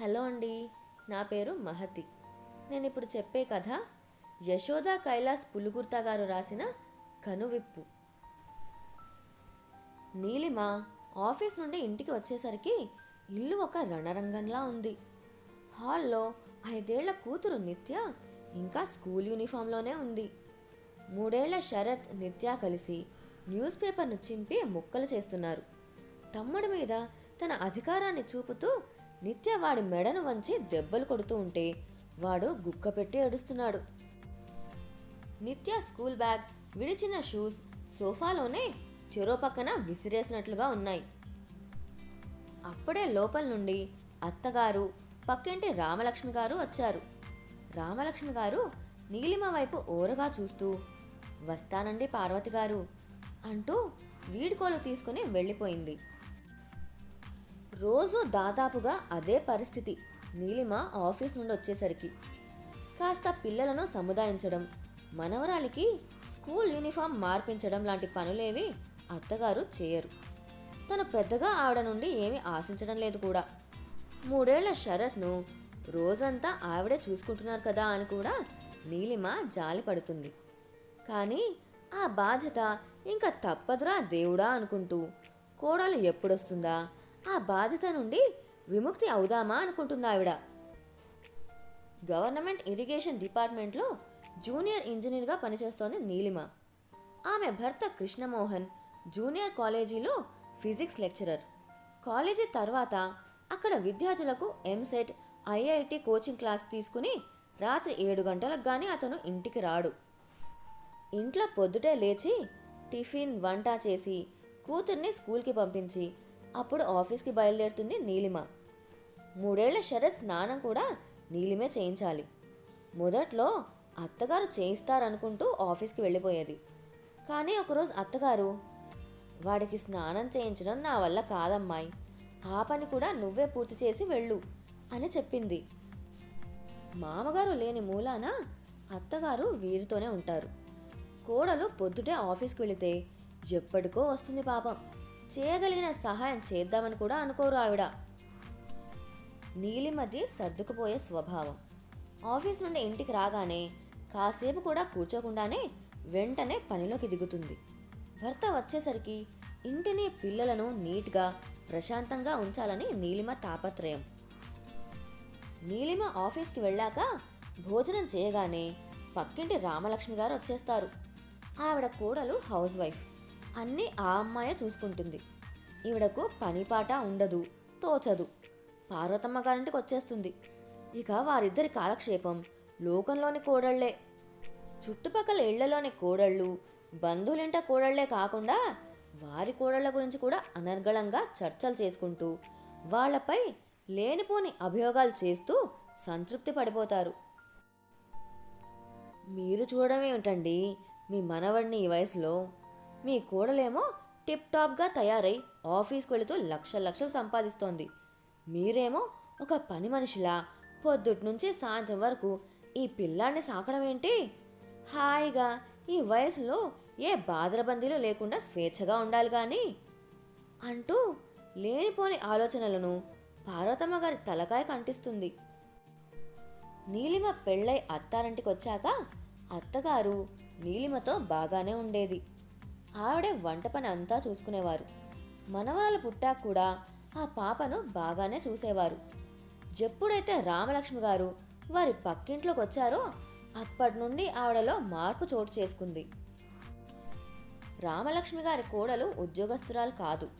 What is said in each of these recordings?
Hello అండి నా పేరు మహతి. నేను ఇప్పుడు చెప్పే కథ యశోద కైలాస్ పులుగుర్తా గారు రాసిన కనువిప్పు. నీలిమ ఆఫీస్ నుండి ఇంటికి వచ్చేసరికి ఇల్లు ఒక రణరంగంలా ఉంది. హాల్లో ఐదేళ్ళ కూతురు నిత్య ఇంకా స్కూల్ యూనిఫామ్లోనే ఉంది. మూడేళ్ళ శరత్ నిత్య కలిసి న్యూస్ పేపర్ను చింపి ముక్కలు చేస్తున్నారు. తమ్ముడి మీద తన అధికారాన్ని చూపుతూ నిత్య వాడి మెడను వంచి దెబ్బలు కొడుతూ ఉంటే వాడు గుక్క పెట్టి ఏడుస్తున్నాడు. నిత్య స్కూల్ బ్యాగ్ విడిచిన షూస్ సోఫాలోనే చెరో పక్కన విసిరేసినట్లుగా ఉన్నాయి. అప్పుడే లోపల నుండి అత్తగారు పక్కింటి రామలక్ష్మి గారు వచ్చారు. రామలక్ష్మి గారు నీలిమ వైపు ఓరగా చూస్తూ వస్తానండి పార్వతి గారు అంటూ వీడ్కోలు తీసుకుని వెళ్ళిపోయింది. రోజు దాదాపుగా అదే పరిస్థితి. నీలిమ ఆఫీస్ నుండి వచ్చేసరికి. కాస్త పిల్లలను సముదాయించడం మనవరాలికి స్కూల్ యూనిఫామ్ మార్పించడం లాంటి పనులేవి అత్తగారు చేయరు. తను పెద్దగా ఆవిడ నుండి ఏమీ ఆశించడం లేదు కూడా. మూడేళ్ళ శరత్ను రోజంతా ఆవిడే చూసుకుంటున్నారు కదా అని కూడా నీలిమ జాలి పడుతుంది. కానీ ఆ బాధ్యత ఇంకా తప్పదురా దేవుడా అనుకుంటూ కోడలు ఎప్పుడొస్తుందా? ఆ బాధ్యత నుండి విముక్తి అవుదామా అనుకుంటుంది ఆవిడ. గవర్నమెంట్ ఇరిగేషన్ డిపార్ట్మెంట్లో జూనియర్ ఇంజనీర్గా పనిచేస్తోంది నీలిమ. ఆమె భర్త కృష్ణమోహన్ జూనియర్ కాలేజీలో ఫిజిక్స్ లెక్చరర్. కాలేజీ తర్వాత అక్కడ విద్యార్థులకు ఎంసెట్ ఐఐటి కోచింగ్ క్లాస్ తీసుకుని రాత్రి ఏడు గంటలకు కానీ అతను ఇంటికి రాడు. ఇంట్లో పొద్దుటే లేచి టిఫిన్ వంట చేసి కూతుర్ని స్కూల్కి పంపించి అప్పుడు ఆఫీస్కి బయలుదేరుతుంది నీలిమ. మూడేళ్ళ శరత్ స్నానం కూడా నీలిమే చేయించాలి. మొదట్లో అత్తగారు చేయిస్తారనుకుంటూ ఆఫీస్కి వెళ్ళిపోయేది. కానీ ఒకరోజు అత్తగారు వాడికి స్నానం చేయించడం నా వల్ల కాదమ్మాయి. ఆ పని కూడా నువ్వే పూర్తి చేసి వెళ్ళు అని చెప్పింది. మామగారు లేని మూలాన అత్తగారు వీరితోనే ఉంటారు. కోడలు పొద్దుటే ఆఫీస్కి వెళితే ఎప్పటికో వస్తుంది పాపం. చేయగలిగిన సహాయం చేద్దామని కూడా అనుకోరు ఆవిడ. నీలిమది సర్దుకుపోయే స్వభావం. ఆఫీస్ నుండి ఇంటికి రాగానే కాసేపు కూడా కూర్చోకుండానే వెంటనే పనిలోకి దిగుతుంది. భర్త వచ్చేసరికి ఇంటిని పిల్లలను నీట్గా ప్రశాంతంగా ఉంచాలని నీలిమ తాపత్రయం. నీలిమ ఆఫీస్కి వెళ్ళాక భోజనం చేయగానే పక్కింటి రామలక్ష్మి గారు వచ్చేస్తారు. ఆవిడ కూడలు హౌస్ వైఫ్. అన్నీ ఆ అమ్మాయే చూసుకుంటుంది. ఈవిడకు పనిపాట ఉండదు తోచదు. పార్వతమ్మ గారింటికి వచ్చేస్తుంది. ఇక వారిద్దరి కాలక్షేపం లోకంలోని కోడళ్ళే. చుట్టుపక్కల ఇళ్ళలోని కోడళ్ళు బంధువులింట కోడళ్ళే కాకుండా వారి కోడళ్ళ గురించి కూడా అనర్గళంగా చర్చలు చేసుకుంటూ వాళ్ళపై లేనిపోని అభియోగాలు చేస్తూ సంతృప్తి పడిపోతారు. మీరు చూడడం ఏమిటండి? మీ మనవడిని ఈ వయసులో మీ కోడలేమో టిప్ టాప్గా తయారై ఆఫీస్కి వెళుతూ లక్ష లక్షలు సంపాదిస్తోంది. మీరేమో ఒక పని మనిషిలా పొద్దుటి నుంచి సాయంత్రం వరకు ఈ పిల్లాన్ని సాకడం ఏంటి? హాయిగా ఈ వయసులో ఏ బాధరబందీలు లేకుండా స్వేచ్ఛగా ఉండాలి కానీ అంటూ లేనిపోని ఆలోచనలను పార్వతమ్మ గారి తలకాయ కంటిస్తుంది. నీలిమ పెళ్ళై అత్తారింటికి వచ్చాక అత్తగారు నీలిమతో బాగానే ఉండేది. ఆవిడే వంట పని అంతా చూసుకునేవారు. మనవరాలు పుట్టాక కూడా ఆ పాపను బాగానే చూసేవారు. ఎప్పుడైతే రామలక్ష్మి గారు వారి పక్కింట్లోకి వచ్చారో అప్పటి నుండి ఆవిడలో మార్పు చోటు చేసుకుంది. రామలక్ష్మి గారి కోడలు ఉద్యోగస్తురాలు కాదు.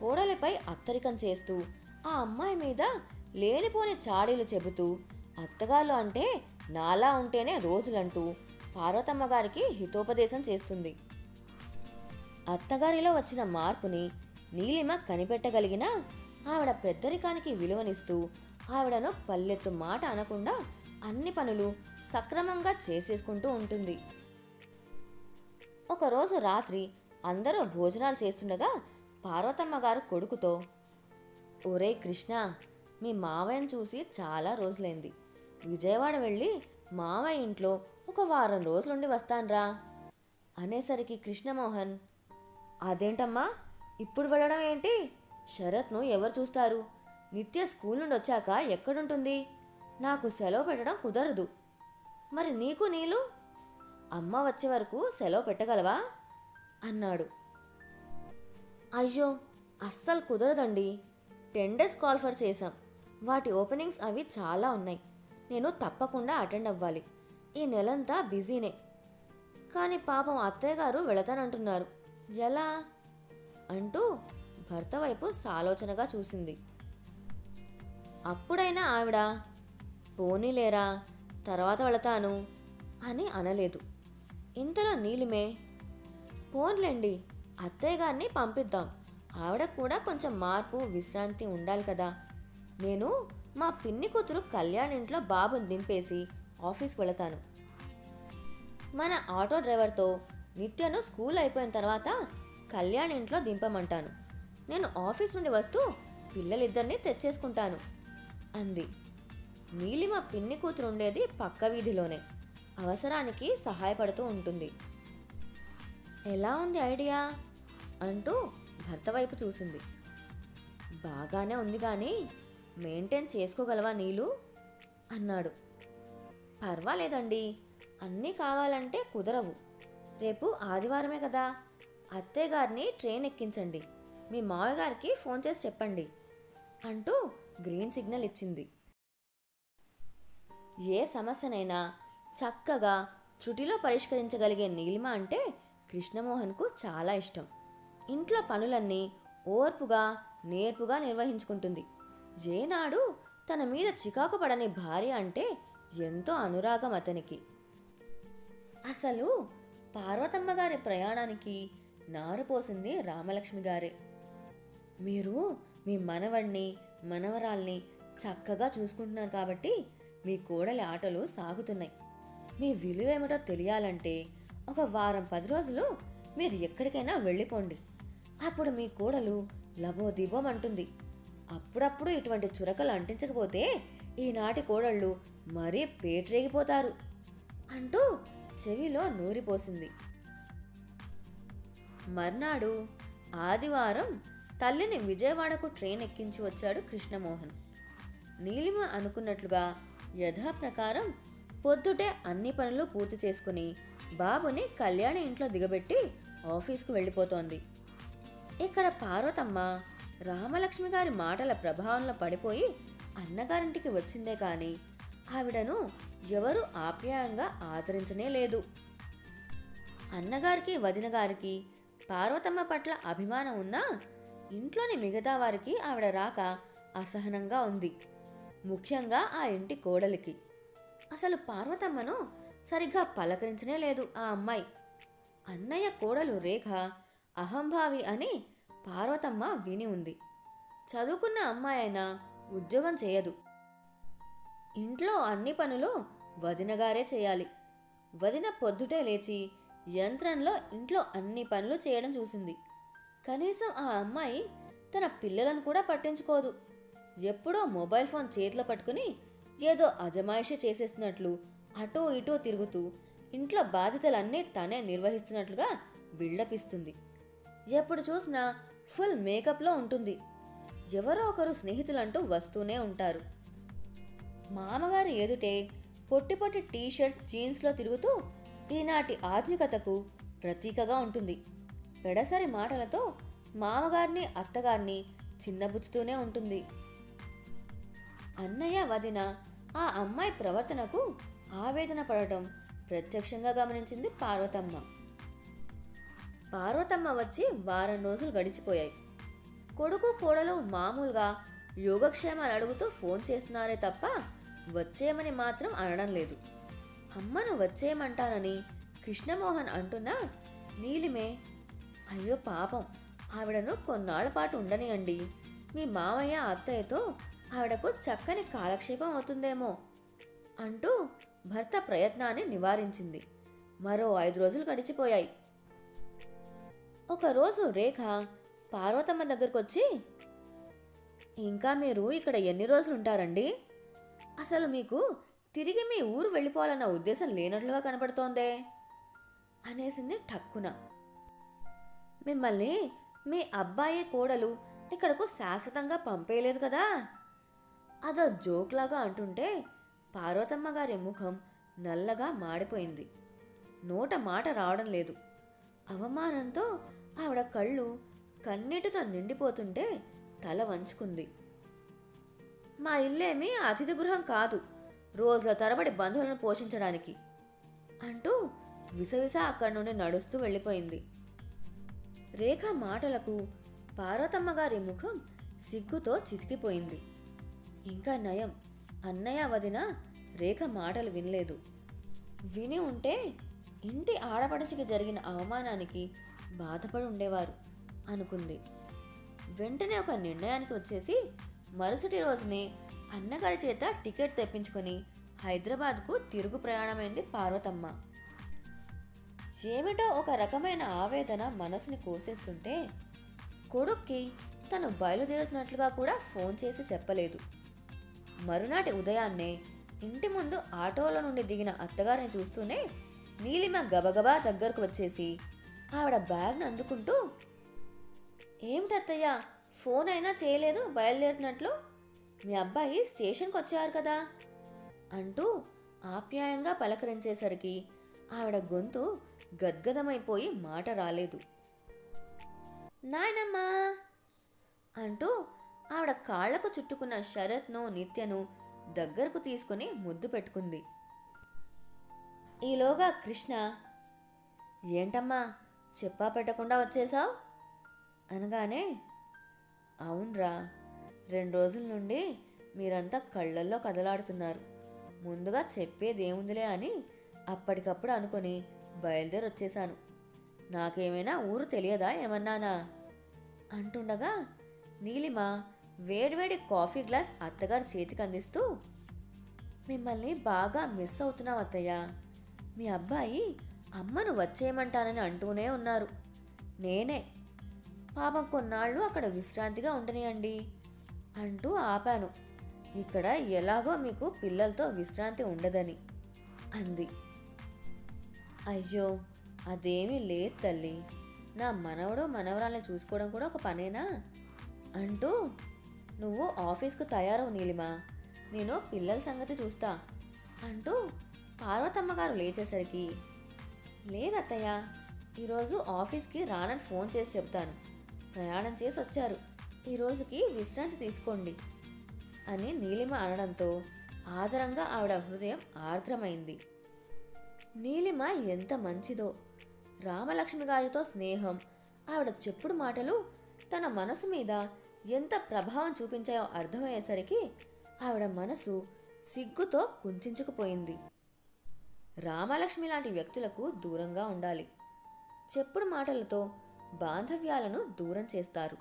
కోడలిపై అత్తరికం చేస్తూ ఆ అమ్మాయి మీద లేనిపోని చాడీలు చెబుతూ అత్తగారు అంటే నాలా ఉంటేనే రోజులంటూ పార్వతమ్మ గారికి హితోపదేశం చేస్తుంది. అత్తగారిలో వచ్చిన మార్పుని నీలిమ కనిపెట్టగలిగినా ఆవిడ పెద్దరికానికి విలువనిస్తూ ఆవిడను పల్లెత్తు మాట అనకుండా అన్ని పనులు సక్రమంగా చేసేసుకుంటూ ఉంటుంది. ఒకరోజు రాత్రి అందరూ భోజనాలు చేస్తుండగా పార్వతమ్మ గారు కొడుకుతో ఒరే కృష్ణ మీ మావయ్యను చూసి చాలా రోజులైంది. విజయవాడ వెళ్ళి మావయ్య ఇంట్లో ఒక వారం రోజులుండి వస్తాన్రా అనేసరికి కృష్ణమోహన్ అదేంటమ్మా? ఇప్పుడు వెళ్ళడం ఏంటి? షరత్ను ఎవరు చూస్తారు? నిత్య స్కూల్ నుండి వచ్చాక ఎక్కడుంటుంది? నాకు సెలవు పెట్టడం కుదరదు. మరి నీకు నీళ్ళు అమ్మ వచ్చే వరకు సెలవు పెట్టగలవా? అన్నాడు. అయ్యో అస్సలు కుదరదండి. టెన్ డేస్ కాల్ఫర్ చేశాం. వాటి ఓపెనింగ్స్ అవి చాలా ఉన్నాయి. నేను తప్పకుండా అటెండ్ అవ్వాలి. ఈ నెలంతా బిజీనే. కానీ పాపం అత్తయ్య గారు వెళతానంటున్నారు. ఎలా? అంటూ భర్త వైపు సాలోచనగా చూసింది. అప్పుడైనా ఆవిడ పోనీలేరా తర్వాత వెళతాను అని అనలేదు. ఇంతలో నీలిమే పోన్లేండి అత్తయ్య గారిని పంపిద్దాం. ఆవిడ కూడా కొంచెం మార్పు విశ్రాంతి ఉండాలి కదా. నేను మా పిన్ని కూతురు కళ్యాణ్ ఇంట్లో బాబుని దింపేసి ఆఫీస్కి వెళతాను. మన ఆటో డ్రైవర్తో నిత్యను స్కూల్ అయిపోయిన తర్వాత కళ్యాణ్ ఇంట్లో దింపమంటాను. నేను ఆఫీస్ నుండి వస్తూ పిల్లలిద్దరిని తెచ్చేసుకుంటాను అంది. నీలిమ పిన్ని కూతురు ఉండేది పక్క వీధిలోనే. అవసరానికి సహాయపడుతూ ఉంటుంది. ఎలా ఉంది ఐడియా? అంటూ భర్త వైపు చూసింది. బాగానే ఉంది కానీ మెయింటైన్ చేసుకోగలవా నీళ్ళు అన్నాడు. పర్వాలేదండి. అన్నీ కావాలంటే కుదరవు. రేపు ఆదివారమే కదా. అత్తయ్యగారిని ట్రైన్ ఎక్కించండి. మీ మామగారికి ఫోన్ చేసి చెప్పండి అంటూ గ్రీన్ సిగ్నల్ ఇచ్చింది. ఏ సమస్యనైనా చక్కగా త్రుటిలో పరిష్కరించగలిగే నీలిమ అంటే కృష్ణమోహన్కు చాలా ఇష్టం. ఇంట్లో పనులన్నీ ఓర్పుగా నేర్పుగా నిర్వహించుకుంటుంది. ఏనాడు తన మీద చికాకు పడని భార్య అంటే ఎంతో అనురాగం అతనికి. అసలు పార్వతమ్మ గారి ప్రయాణానికి నారు పోసింది రామలక్ష్మి గారే. మీరు మీ మనవణ్ణి మనవరాల్ని చక్కగా చూసుకుంటున్నారు కాబట్టి మీ కోడలి ఆటలు సాగుతున్నాయి. మీ విలువేమిటో తెలియాలంటే ఒక వారం పది రోజులు మీరు ఎక్కడికైనా వెళ్ళిపోండి. అప్పుడు మీ కోడలు లబోదిబోం అంటుంది. అప్పుడప్పుడు ఇటువంటి చురకలు అంటించకపోతే ఈనాటి కోడళ్ళు మరీ పేటరేగిపోతారు అంటూ చెవిలో నూరిపోసింది. మర్నాడు ఆదివారం తల్లిని విజయవాడకు ట్రైన్ ఎక్కించి వచ్చాడు కృష్ణమోహన్. నీలిమ అనుకున్నట్లుగా యథాప్రకారం పొద్దుటే అన్ని పనులు పూర్తి చేసుకుని బాబుని కళ్యాణి ఇంట్లో దిగబెట్టి ఆఫీస్కు వెళ్ళిపోతోంది. ఇక్కడ పార్వతమ్మ రామలక్ష్మి గారి మాటల ప్రభావంలో పడిపోయి అన్నగారింటికి వచ్చిందే కానీ ఆవిడను ఎవరు ఆప్యాయంగా ఆదరించనే లేదు. అన్నగారికి వదిన గారికి పార్వతమ్మ పట్ల అభిమానం ఉన్నా ఇంట్లోని మిగతా వారికి ఆవిడ రాక అసహనంగా ఉంది. ముఖ్యంగా ఆ ఇంటి కోడలికి. అసలు పార్వతమ్మను సరిగ్గా పలకరించనే లేదు ఆ అమ్మాయి. అన్నయ్య కోడలు రేఖ అహంభావి అని పార్వతమ్మ విని ఉంది. చదువుకున్న అమ్మాయి అయినా ఉద్యోగం చేయదు. ఇంట్లో అన్ని పనులు వదినగారే చేయాలి. వదిన పొద్దుటే లేచి యంత్రంలో ఇంట్లో అన్ని పనులు చేయడం చూసింది. కనీసం ఆ అమ్మాయి తన పిల్లలను కూడా పట్టించుకోదు. ఎప్పుడో మొబైల్ ఫోన్ చేతిలో పట్టుకుని ఏదో అజమాయిషి చేసేస్తున్నట్లు అటూ ఇటూ తిరుగుతూ ఇంట్లో బాధ్యతలన్నీ తనే నిర్వహిస్తున్నట్లుగా బిల్డప్ ఇస్తుంది ఎప్పుడు చూసినా ఫుల్ మేకప్లో ఉంటుంది. ఎవరో ఒకరు స్నేహితులంటూ వస్తూనే ఉంటారు. మామగారు ఎదుటే పొట్టి పొట్టి టీ షర్ట్స్ జీన్స్లో తిరుగుతూ ఈనాటి ఆధునికతకు ప్రతీకగా ఉంటుంది. పెడసరి మాటలతో మామగారిని అత్తగారిని చిన్నబుచ్చుతూనే ఉంటుంది. అన్నయ్య వదిన ఆ అమ్మాయి ప్రవర్తనకు ఆవేదన పడటం ప్రత్యక్షంగా గమనించింది పార్వతమ్మ. పార్వతమ్మ వచ్చి వారం రోజులు గడిచిపోయాయి. కొడుకు కోడలు మామూలుగా యోగక్షేమాలు అడుగుతూ ఫోన్ చేస్తున్నారే తప్ప వచ్చేయమని మాత్రం అనడం లేదు. అమ్మను వచ్చేయమంటానని కృష్ణమోహన్ అంటున్నా నీలిమే అయ్యో పాపం ఆవిడను కొన్నాళ్ళ పాటు ఉండనియండి. మీ మామయ్య అత్తయ్యతో ఆవిడకు చక్కని కాలక్షేపం అవుతుందేమో అంటూ భర్త ప్రయత్నాన్ని నివారించింది. మరో ఐదు రోజులు గడిచిపోయాయి. ఒకరోజు రేఖ పార్వతమ్మ దగ్గరకొచ్చి ఇంకా మీరు ఇక్కడ ఎన్ని రోజులు ఉంటారండి అసలు మీకు తిరిగి మీ ఊరు వెళ్ళిపోవాలన్న ఉద్దేశం లేనట్లుగా కనపడుతోందే. అనేసింది ఠక్కున. మిమ్మల్ని మీ అబ్బాయి కోడలు ఇక్కడకు శాశ్వతంగా పంపేయలేదు కదా? అదో జోక్లాగా అంటుంటే పార్వతమ్మ గారి ముఖం నల్లగా మాడిపోయింది. నోట మాట రావడం లేదు. అవమానంతో ఆవిడ కళ్ళు కన్నీటితో నిండిపోతుంటే తల వంచుకుంది. మా ఇల్లేమీ అతిథి గృహం కాదు రోజుల తరబడి బంధువులను పోషించడానికి అంటూ విసవిస అక్కడి నుండి నడుస్తూ వెళ్ళిపోయింది. రేఖ మాటలకు పార్వతమ్మ గారి ముఖం సిగ్గుతో చితికిపోయింది. ఇంకా నయం అన్నయ్య వదిన రేఖ మాటలు వినలేదు. విని ఉంటే ఇంటి ఆడపడుచుకి జరిగిన అవమానానికి బాధపడి ఉండేవారు అనుకుంది. వెంటనే ఒక నిర్ణయానికి వచ్చేసి మరుసటి రోజునే అన్నగారి చేత టికెట్ తెప్పించుకొని హైదరాబాద్కు తిరుగు ప్రయాణమైంది పార్వతమ్మ. ఏమిటో ఒక రకమైన ఆవేదన మనసుని కోసేస్తుంటే కొడుక్కి తను బయలుదేరుతున్నట్లుగా కూడా ఫోన్ చేసి చెప్పలేదు. మరునాటి ఉదయాన్నే ఇంటి ముందు ఆటోలో నుండి దిగిన అత్తగారిని చూస్తూనే నీలిమ గబగబా దగ్గరకు వచ్చేసి ఆవిడ బ్యాగ్ను అందుకుంటూ ఏమిటత్తయ్య? ఫోన్ అయినా చేయలేదు బయలుదేరుతున్నట్లు? మీ అబ్బాయి స్టేషన్కి వచ్చారు కదా? అంటూ ఆప్యాయంగా పలకరించేసరికి ఆవిడ గొంతు గద్గదమైపోయి మాట రాలేదు. నాయనమ్మా! అంటూ ఆవిడ కాళ్ళకు చుట్టుకున్న శరత్ను నిత్యను దగ్గరకు తీసుకుని ముద్దు పెట్టుకుంది. ఈలోగా కృష్ణ ఏంటమ్మా? చెప్పా పెట్టకుండా వచ్చేసావు అనగానే అవునరా రెండు రోజుల నుండి మీరంతా కళ్ళల్లో కదలాడుతున్నారు. ముందుగా చెప్పేదేముందిలే అని అప్పటికప్పుడు అనుకొని బయలుదేరి వచ్చేశాను నాకేమైనా ఊరు తెలియదా ఏమన్నానా? అంటుండగా నీలిమ వేడివేడి కాఫీ గ్లాస్ అత్తగారి చేతికి అందిస్తూ మిమ్మల్ని బాగా మిస్ అవుతున్నాం అత్తయ్య. మీ అబ్బాయి అమ్మను వచ్చేయమంటానని అంటూనే ఉన్నారు. నేనే పాపం కొన్నాళ్ళు అక్కడ విశ్రాంతిగా ఉండనియండి అంటూ ఆపాను. ఇక్కడ ఎలాగో మీకు పిల్లలతో విశ్రాంతి ఉండదని అంది. అయ్యో అదేమీ లేదు తల్లి. నా మనవడు మనవరాల్ని చూసుకోవడం కూడా ఒక పనేనా? అంటూ నువ్వు ఆఫీస్కు తయారవు నీలిమా. నేను పిల్లల సంగతి చూస్తా అంటూ పార్వతమ్మ గారు లేచేసరికి లేదత్తయ్య ఈరోజు ఆఫీస్కి రానని ఫోన్ చేసి చెప్తాను ప్రయాణం చేసి వచ్చారు. ఈ రోజుకి విశ్రాంతి తీసుకోండి అని నీలిమ అనడంతో ఆదరంగా ఆవిడ హృదయం ఆర్ద్రమైంది. నీలిమ ఎంత మంచిదో! రామలక్ష్మి గారితో స్నేహం ఆవిడ చెప్పుడు మాటలు తన మనసు మీద ఎంత ప్రభావం చూపించాయో అర్థమయ్యేసరికి ఆవిడ మనసు సిగ్గుతో కుంచుకుపోయింది రామలక్ష్మి లాంటి వ్యక్తులకు దూరంగా ఉండాలి. చెప్పుడు మాటలతో బాంధవ్యాలను దూరం చేస్తారు.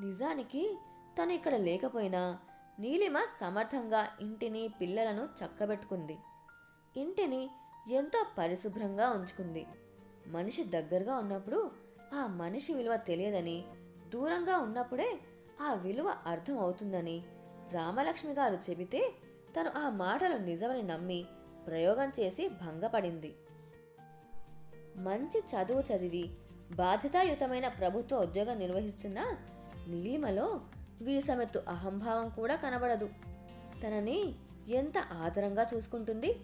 నిజానికి తను ఇక్కడ లేకపోయినా నీలిమ సమర్థంగా ఇంటిని పిల్లలను చక్కబెట్టుకుంది. ఇంటిని ఎంతో పరిశుభ్రంగా ఉంచుకుంది. మనిషి దగ్గరగా ఉన్నప్పుడు ఆ మనిషి విలువ తెలియదని దూరంగా ఉన్నప్పుడే ఆ విలువ అర్థం అవుతుందని రామలక్ష్మి గారు చెబితే తను ఆ మాటలు నిజమని నమ్మి ప్రయోగం చేసి భంగపడింది. మంచి చదువు చదివి బాధ్యతాయుతమైన ప్రభుత్వ ఉద్యోగం నిర్వహిస్తున్న నీలిమలో వీసమెత్తు అహంభావం కూడా కనబడదు. తనని ఎంత ఆదరంగా చూసుకుంటుంది?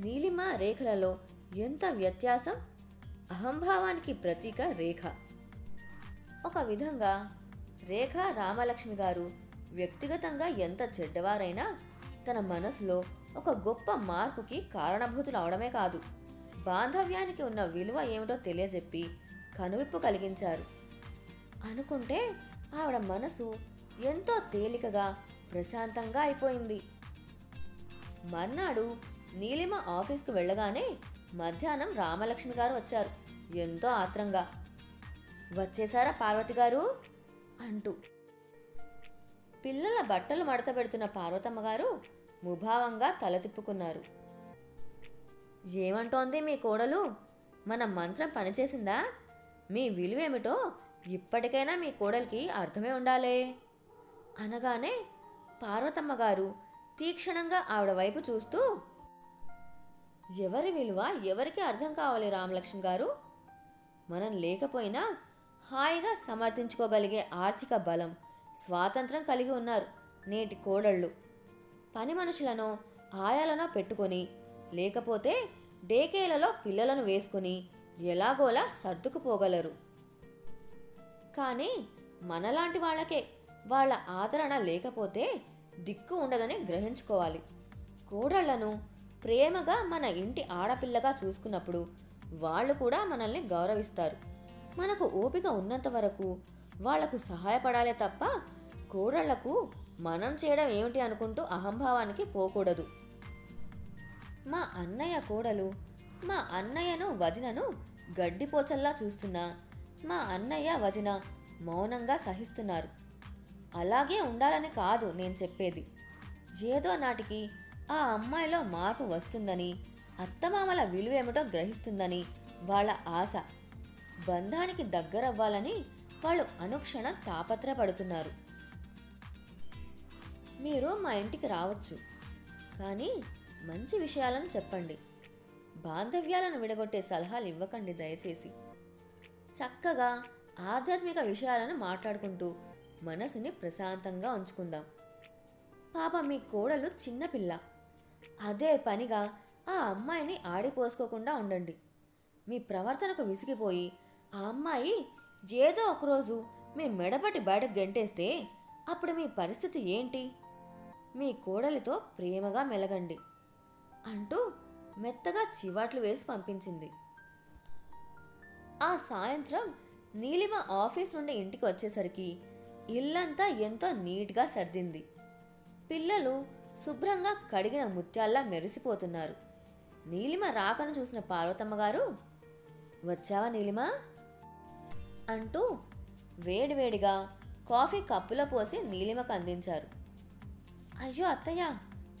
నీలిమ రేఖలలో ఎంత వ్యత్యాసం? అహంభావానికి ప్రతీక రేఖ. ఒక విధంగా రేఖ రామలక్ష్మి గారు వ్యక్తిగతంగా ఎంత చెడ్డవారైనా తన మనసులో ఒక గొప్ప మార్పుకి కారణభూతులు అవడమే కాదు. బాంధవ్యానికి ఉన్న విలువ ఏమిటో తెలియజెప్పి కనువిప్పు కలిగించారు. అనుకుంటే ఆవిడ మనసు ఎంతో తేలికగా ప్రశాంతంగా అయిపోయింది. మర్నాడు నీలిమ ఆఫీస్కు వెళ్ళగానే మధ్యాహ్నం రామలక్ష్మి గారు వచ్చారు. ఎంతో ఆత్రంగా వచ్చేసారా పార్వతి గారు? అంటూ. పిల్లల బట్టలు మడత పెడుతున్న పార్వతమ్మ గారు ముభావంగా తల తిప్పుకున్నారు. ఏమంటోంది మీ కోడలు? మన మంత్రం పనిచేసిందా? మీ విలువేమిటో ఇప్పటికైనా మీ కోడలికి అర్థమే ఉండాలే. అనగానే పార్వతమ్మ గారు తీక్షణంగా ఆవిడ వైపు చూస్తూ ఎవరి విలువ ఎవరికి అర్థం కావాలి రామలక్ష్మి గారు? మనం లేకపోయినా హాయిగా సమర్థించుకోగలిగే ఆర్థిక బలం స్వాతంత్రం కలిగి ఉన్నారు నేటి కోడళ్ళు. పని మనుషులను ఆయాలనో పెట్టుకొని లేకపోతే డేకేలలో పిల్లలను వేసుకొని ఎలాగోలా సర్దుకుపోగలరు. కానీ మనలాంటి వాళ్ళకే వాళ్ళ ఆదరణ లేకపోతే దిక్కు ఉండదని గ్రహించుకోవాలి. కోడళ్ళను ప్రేమగా మన ఇంటి ఆడపిల్లగా చూసుకున్నప్పుడు వాళ్ళు కూడా మనల్ని గౌరవిస్తారు. మనకు ఓపిక ఉన్నంత వరకు వాళ్ళకు సహాయపడాలే తప్ప కోడళ్ళకు మనం చేయడం ఏమిటి అనుకుంటూ అహంభావానికి పోకూడదు. మా అన్నయ్య కోడలు మా అన్నయ్యను వదినను గడ్డిపోచల్లా చూస్తున్నా మా అన్నయ్య వదిన మౌనంగా సహిస్తున్నారు. అలాగే ఉండాలని కాదు నేను చెప్పేది. ఏదో నాటికి ఆ అమ్మాయిలో మార్పు వస్తుందని అత్తమామల విలువేమిటో గ్రహిస్తుందని వాళ్ళ ఆశ. బంధానికి దగ్గరవ్వాలని వాళ్ళు అనుక్షణం తాపత్రపడుతున్నారు. మీరు మా ఇంటికి రావచ్చు. కానీ మంచి విషయాలను చెప్పండి. బాంధవ్యాలను విడగొట్టే సలహాలు ఇవ్వకండి దయచేసి. చక్కగా ఆధ్యాత్మిక విషయాలను మాట్లాడుకుంటూ మనసుని ప్రశాంతంగా ఉంచుకుందాం. పాప మీ కోడలు చిన్నపిల్ల అదే పనిగా ఆ అమ్మాయిని ఆడిపోసుకోకుండా ఉండండి. మీ ప్రవర్తనకు విసిగిపోయి ఆ అమ్మాయి ఏదో ఒకరోజు మీ మెడపట్టి బయటకు గెంటేస్తే అప్పుడు మీ పరిస్థితి ఏంటి? మీ కోడలితో ప్రేమగా మెలగండి అంటూ మెత్తగా చివాట్లు వేసి పంపించింది. ఆ సాయంత్రం నీలిమ ఆఫీస్ నుండి ఇంటికి వచ్చేసరికి ఇల్లంతా ఎంతో నీట్గా సర్దింది. పిల్లలు శుభ్రంగా కడిగిన ముత్యాల్లా మెరిసిపోతున్నారు. నీలిమ రాకను చూసిన పార్వతమ్మ గారు వచ్చావా నీలిమ? అంటూ వేడివేడిగా కాఫీ కప్పులో పోసి నీలిమకు అందించారు. అయ్యో అత్తయ్య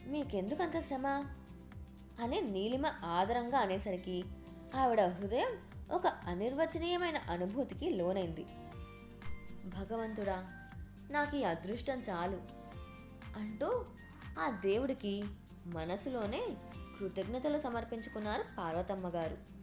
మీకెందుకంత శ్రమ? అని నీలిమ ఆదరంగా అనేసరికి ఆవిడ హృదయం ఒక అనిర్వచనీయమైన అనుభూతికి లోనైంది. భగవంతుడా నాకు ఈ అదృష్టం చాలు అంటూ ఆ దేవుడికి మనసులోనే కృతజ్ఞతలు సమర్పించుకున్నారు పార్వతమ్మ గారు.